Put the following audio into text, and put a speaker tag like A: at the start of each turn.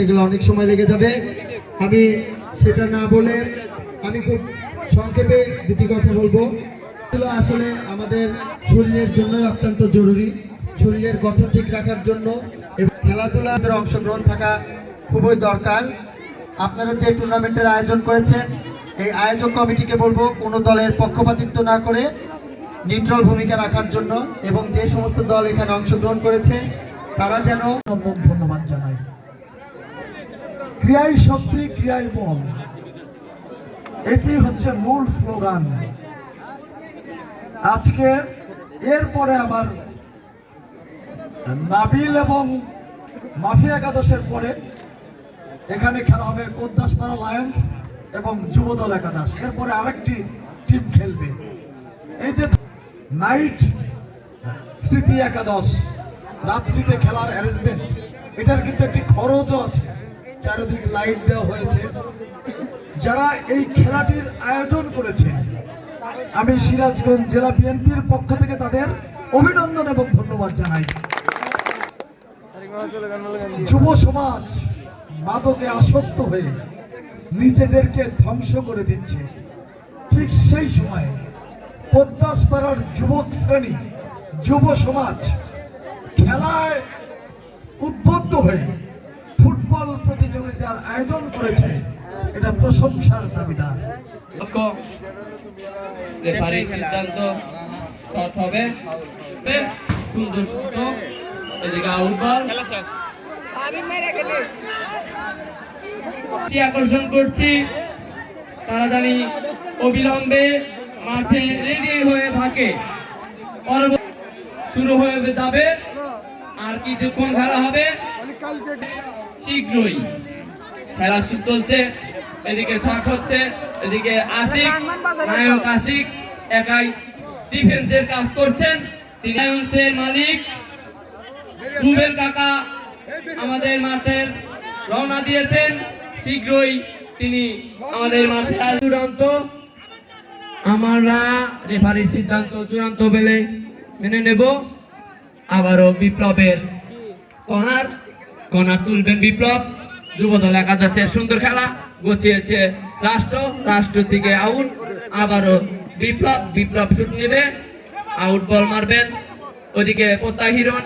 A: করতে গেলে অনেক সময় লেগে যাবে। আমি সেটা না বলে আমি খুব সংক্ষেপে দুটি কথা বলব। এগুলো আসলে আমাদের শরীরের জন্য অত্যন্ত জরুরি। শরীরের গঠন ঠিক রাখার জন্য এবং খেলাধুলার অংশগ্রহণ থাকা খুবই দরকার। আপনারা যে টুর্নামেন্টের আয়োজন করেছেন, এই আয়োজক কমিটিকে বলব কোনো দলের পক্ষপাতিত্ব না করে নিউট্রাল ভূমিকা রাখার জন্য এবং যে সমস্ত দল এখানে অংশগ্রহণ করেছে, তারা যেন
B: ধন্যবাদ জানাই। ক্রিয়াই শক্তি, ক্রিয়াই বল এটি হচ্ছে মূল স্লোগান। আজকে এরপরে আবার নাবিল এবং মাফিয়া একাদশের পরে এখানে খেলা হবে কোদ্দাসপাড়া লায়ন্স এবং যুবদল একাদশ। এরপরে আরেকটি টিম খেলবে। এই যে নাইট স্মৃতি একাদশ, রাত্রিতে খেলার অ্যারেঞ্জমেন্ট এটার কিন্তু একটি খরচও আছে। চারিদিক লাইট দেওয়া হয়েছে। যারা এই খেলাটির আয়োজন করেছে, আমি সিরাজগঞ্জ জেলা বিএনপির পক্ষ থেকে তাদের অভিনন্দন এবং ধন্যবাদ জানাই। যুব সমাজ মাদকে আসক্ত হয়ে নিজেদেরকে ধ্বংস করে দিচ্ছে। ঠিক সেই সময়ে পদ্মাসপাড়ার যুবক শ্রেণি, যুব সমাজ খেলায় উদ্বুদ্ধ হয়ে প্রতিযোগিতার আয়োজন করেছে এটা প্রশংসার দাবিদার।
C: রেফারির সিদ্ধান্ত শট হবে সুন্দর শট এদিকে আউট বল কি আকর্ষণ করছি তারা জানি অবিলম্বে মাঠে রেডি হয়ে থাকে। শুরু হয়ে যাবে আর কিছুক্ষণ খেলা হবে শীঘ্রই। খেলা শুরু চলছে। এদিকে শট হচ্ছে, এদিকে আশিক, নায়ক আশিক, একাই ডিফেন্সের কাজ করছেন। লায়ন্সের মালিক। রুবেল কাকা আমাদের মাঠের রওনা দিয়েছেন। শীঘ্রই তিনি আমাদের মাঠে চূড়ান্ত। আমরা রেফারির সিদ্ধান্ত চূড়ান্ত বেলে মেনে নেব। আবারও বিপ্লবের কনার কনার তুলবেন বিপ্লব। যুবদল একাদশে সুন্দর খেলা গুছিয়েছে রাষ্ট্র রাষ্ট্র থেকে আউট, আবারও বিপ্লব বিপ্লব শুট নেবে, আউট বল মারবেন। ওদিকে পোতা হিরণ